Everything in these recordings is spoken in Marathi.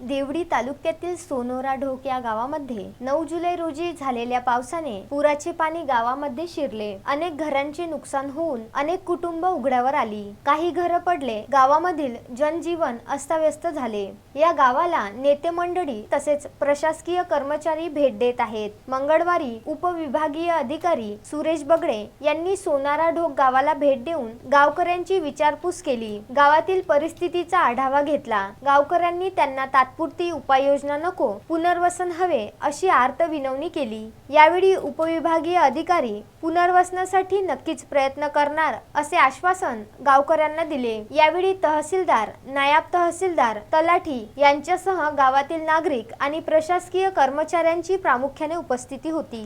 देवडी तालुक्यातील सोनोरा ढोक या गावामध्ये नऊ जुलै रोजी झालेल्या पावसाने पुराचे पाणी गावामध्ये शिरले. अनेक घरांचे नुकसान होऊन अनेक कुटुंब उघड्यावर आली. काही घरं पडले. गावामधील जनजीवन अस्ताव्यस्त झाले. या गावाला नेते मंडळी तसेच प्रशासकीय कर्मचारी भेट देत आहेत. मंगळवारी उपविभागीय अधिकारी सुरेश बगडे यांनी सोनारा ढोक गावाला भेट देऊन गावकऱ्यांची विचारपूस केली. गावातील परिस्थितीचा आढावा घेतला. गावकऱ्यांनी त्यांना तात्पुरती उपाययोजना नको पुनर्वसन हवे अशी आर्त विनवणी केली. यावेळी उपविभागीय अधिकारी पुनर्वसनासाठी नक्कीच प्रयत्न करणार असे आश्वासन गावकऱ्यांना दिले. यावेळी तहसीलदार नायब तहसीलदार तलाठी यांच्यासह गावातील नागरिक आणि प्रशासकीय कर्मचाऱ्यांची प्रामुख्याने उपस्थिती होती.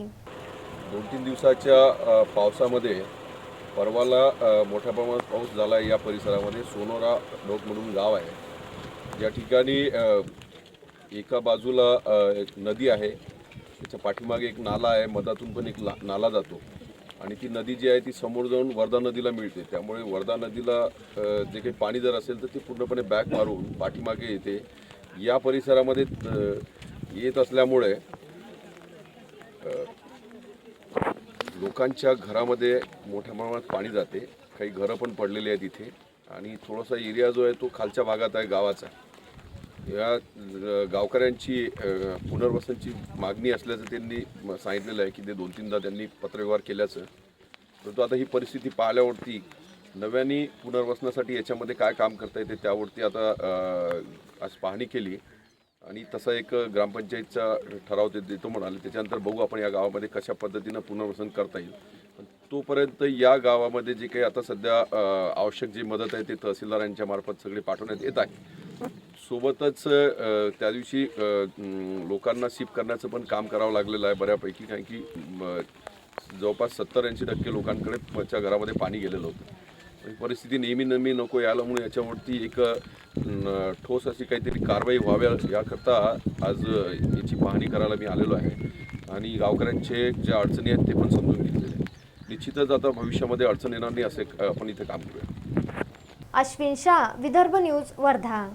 दोन तीन दिवसाच्या पावसामध्ये परवाला मोठ्या प्रमाणात पाऊस झाला या परिसरामध्ये. सोनोरा लोक म्हणून गाव आहे. या ठिकाणी एका बाजूला एक नदी आहे. त्याच्या पाठीमागे एक नाला आहे. मधातून पण एक ला- नाला जातो. आणि ती नदी जी आहे ती समोर जाऊन वर्धा नदीला मिळते. त्यामुळे वर्धा नदीला जे काही पाणी जर असेल तर ते पूर्णपणे बॅक मारून पाठीमागे येते. या परिसरामध्ये येत असल्यामुळे लोकांच्या घरामध्ये मोठ्या प्रमाणात पाणी जाते. काही घरं पण पडलेली आहेत इथे. आणि थोडासा एरिया जो आहे तो खालच्या भागात आहे गावाचा या गावकऱ्यांची पुनर्वसनची मागणी असल्याचं त्यांनी सांगितलेलं आहे की ते दोन तीनदा त्यांनी पत्रव्यवहार केल्याचं. परंतु आता ही परिस्थिती पाहिल्यावरती नव्याने पुनर्वसनासाठी याच्यामध्ये काय काम करता येते त्यावरती आता आज पाहणी केली. आणि तसा एक ग्रामपंचायतचा ठराव ते देतो म्हणाले. त्याच्यानंतर बघू आपण या गावामध्ये कशा पद्धतीनं पुनर्वसन करता येईल. पण तोपर्यंत या गावामध्ये जे काही आता सध्या आवश्यक जी मदत आहे ते तहसीलदारांच्या मार्फत सगळी पाठवण्यात येत आहे. सोबतच त्या दिवशी लोकांना सीप करण्याचं पण काम करावं लागलेलं आहे बऱ्यापैकी कारण की म, जवळपास सत्तर ऐंशी टक्के लोकांकडे च्या घरामध्ये पाणी गेलेलं होतं. परिस्थिती नेहमी नेहमी नको यायला म्हणून याच्यावरती एक ठोस अशी काहीतरी कारवाई व्हाव्या याकरता आज याची पाहणी करायला मी आलेलो आहे. आणि गावकऱ्यांचे ज्या अडचणी आहेत ते पण समजून घेतले. निश्चितच आता भविष्यामध्ये अडचण येणार नाही असे आपण इथे काम करूया. अश्विन शाह विदर्भ न्यूज वर्धा.